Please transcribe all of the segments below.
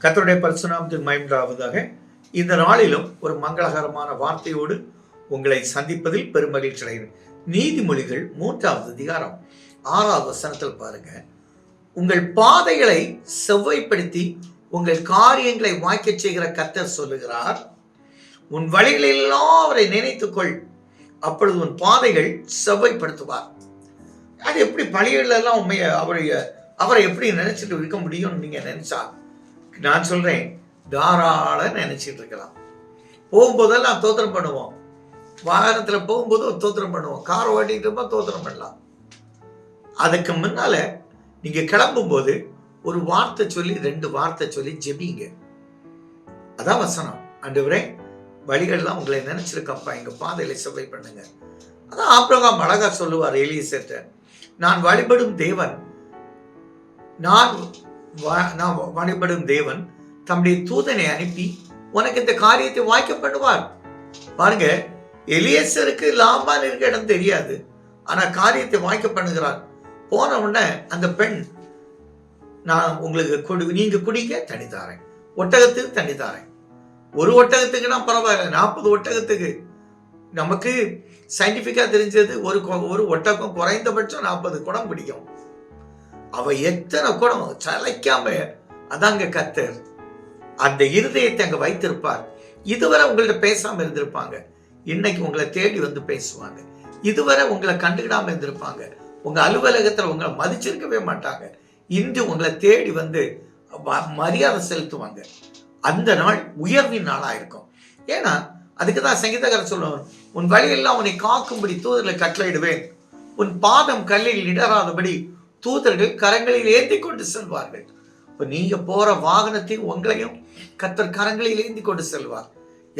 கத்தருடைய பரிசுநாமத்துக்கு மயம்டாவதாக இந்த நாளிலும் ஒரு மங்களகரமான வார்த்தையோடு உங்களை சந்திப்பதில் பெருமகிழ்ச்சி அடைகிறேன் நீதிமொழிகள் மூன்றாவது அதிகாரம் ஆறாவது வசனத்தில் பாருங்க. உங்கள் பாதைகளை செவ்வாய்ப்படுத்தி உங்கள் காரியங்களை வாய்க்கச் செய்கிற கத்தர் சொல்லுகிறார். உன் வழிகளெல்லாம் அவரை நினைத்துக்கொள். அப்பொழுது உன் பாதைகள் செவ்வாய்ப்படுத்துவார். அது எப்படி பழிகளெல்லாம் உண்மையை அவருடைய அவரை எப்படி நினைச்சிட்டு இருக்க முடியும்னு நீங்க நினைச்சா நான் சொல்றேன் தாராள நினைச்சிட்டு இருக்கலாம் போகும்போதெல்லாம் தோத்திரம் பண்ணுவோம். வாகனத்துல போகும்போது தோத்திரம் பண்ணுவோம். கார் ஓட்டிட்டு இருப்போம் தோத்திரம் பண்ணலாம். அதுக்கு முன்னால நீங்க கிளம்பும்போது ஒரு வார்த்தை சொல்லி ரெண்டு வார்த்தை சொல்லி ஜெபிங்க. அதான் வசனம். ஆண்டவரே வழிகள்லாம் உங்களை நினைச்சிருக்கப்பா. எங்க பாதையில செவ்வாய் பண்ணுங்க. அதான் ஆப்ரகாம் அழகா சொல்லுவார் எலியசேட்ட நான் வழிபடும் தேவன் நான் வ- நான் வழிபடும் தேவன் தம்முடைய தூதனை அனுப்பி உனக்கு இந்த காரியத்தை வாய்க்க பண்ணுவார். பாருங்க எலியசருக்கு லாபான் இருக்க இடம் தெரியாது. ஆனால் காரியத்தை வாய்க்க பண்ணுகிறார். போன உடனே அந்த பெண் நான் உங்களுக்கு கொடு நீங்க குடிக்க தண்ணி தாரேன். ஒட்டகத்துக்கு தண்ணி தாரேன். ஒரு ஒட்டகத்துக்குன்னா பரவாயில்ல நாற்பது ஒட்டகத்துக்கு. நமக்கு சயின்டிஃபிக்காக தெரிஞ்சது ஒரு கொ- ஒரு ஒட்டகம் குறைந்தபட்சம் நாற்பது குடம் பிடிக்கும் அவ எத்தனை குணம் சலைக்காம அதாங்க கத்தர் அந்த இருதயத்தை அங்க வைத்திருப்பார். இதுவரை உங்கள்ட்ட பேசாம இருந்திருப்பாங்க. இன்னைக்கு உங்களை தேடி வந்து பேசுவாங்க. இதுவரை உங்களை கண்டுக்கிடாம இருந்திருப்பாங்க. உங்க அலுவலகத்துல உங்களை மதிச்சிருக்கவே மாட்டாங்க. இன்று உங்களை தேடி வந்து மரியாதை செலுத்துவாங்க. அந்த நாள் உயர்வின் நாளா இருக்கும். ஏன்னா அதுக்கு தான் சங்கீதக்காரர் சொல்லுவார் உன் வழியெல்லாம் உன்னை காக்கும்படி தூதர்களை கட்டளையிடுவேன். உன் பாதம் கல்லில் இடராதபடி தூதர்கள் கரங்களில் ஏந்தி கொண்டு செல்வார்கள். இப்போ நீங்க போற வாகனத்தையும் உங்களையும் கத்தர் கரங்களில் ஏந்தி கொண்டு செல்வார்.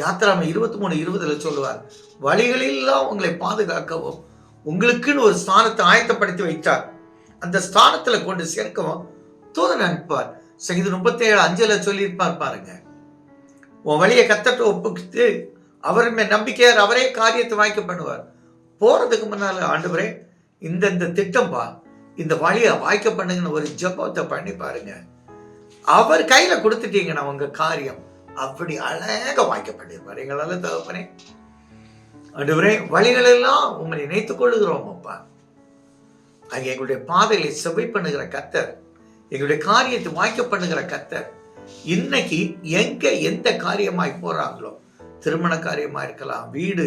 யாத்திராம இருபத்தி மூணு இருபதுல சொல்லுவார் வழிகளெல்லாம் உங்களை பாதுகாக்கவும் உங்களுக்குன்னு ஒரு ஸ்தானத்தை ஆயத்தப்படுத்தி வைத்தார். அந்த ஸ்தானத்துல கொண்டு சேர்க்கவும் தூதன் அனுப்பார். சங்கீதம் முப்பத்தி ஏழு அஞ்சுல சொல்லியிருப்பார் பாருங்க. உன் வழியை கத்தட்ட ஒப்புக்கிட்டு அவர் மேல் நம்பிக்கையார் அவரே காரியத்தை வாய்க்க பண்ணுவார். போறதுக்கு முன்னால ஆண்டவரே இந்த இந்த திட்டம் பா இந்த வழியை வாய்க்க பண்ணுங்கன்னு ஒரு ஜெபத்தை பண்ணி பாருங்க. அவர் கையில கொடுத்துட்டீங்கன்னா உங்க காரியம் அப்படி அழக வாய்க்க பண்ணிருப்பார் எங்களால தகப்பனே. ஆண்டவரே வழிகளெல்லாம் உங்களை நினைத்துக் கொள்ளுகிறோம் அப்பா. அங்கே எங்களுடைய பாதைகளை செவை பண்ணுகிற கத்தர் எங்களுடைய காரியத்தை வாய்க்க பண்ணுகிற கத்தர் இன்னைக்கு எங்க எந்த காரியமாய் போறாங்களோ திருமண காரியமா இருக்கலாம் வீடு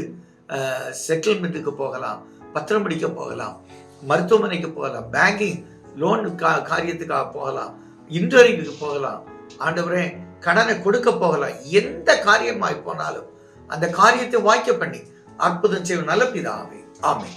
செட்டில்மெண்ட்டுக்கு போகலாம் பத்திரம் பிடிக்க போகலாம் மருத்துவமனைக்கு போகலாம் பேங்கிங் லோன் கா காரியத்துக்காக போகலாம் இன்டர்வியூக்கு போகலாம். ஆண்டவரே கடனை கொடுக்க போகலாம். எந்த காரியமாய் போனாலும் அந்த காரியத்தை வாய்க்க பண்ணி அற்புதம் செய்யும் நல்ல பிதாவே. ஆமை